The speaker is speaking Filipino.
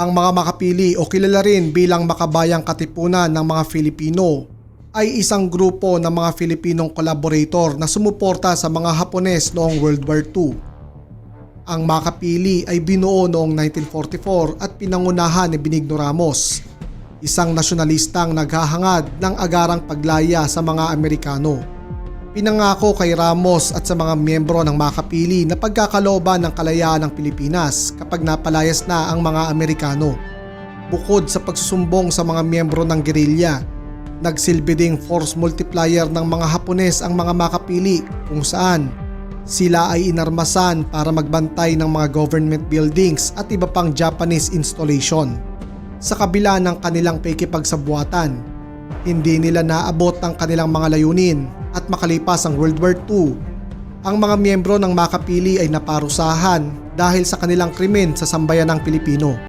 Ang mga makapili o kilala rin bilang makabayang katipunan ng mga Filipino ay isang grupo ng mga Filipinong collaborator na sumuporta sa mga Hapones noong World War II. Ang makapili ay binuo noong 1944 at pinangunahan ni Benigno Ramos, isang nasyonalistang naghahangad ng agarang paglaya sa mga Amerikano. Pinangako kay Ramos at sa mga miyembro ng makapili na pagkakalooban ng kalayaan ng Pilipinas kapag napalayas na ang mga Amerikano. Bukod sa pagsusumbong sa mga miyembro ng gerilya, nagsilbi ding force multiplier ng mga Hapones ang mga makapili kung saan sila ay inarmasan para magbantay ng mga government buildings at iba pang Japanese installation. Sa kabila ng kanilang pakikipagsabuatan, hindi nila naabot ang kanilang mga layunin at makalipas ang World War II, ang mga miyembro ng makapili ay naparusahan dahil sa kanilang krimen sa sambayanang Pilipino.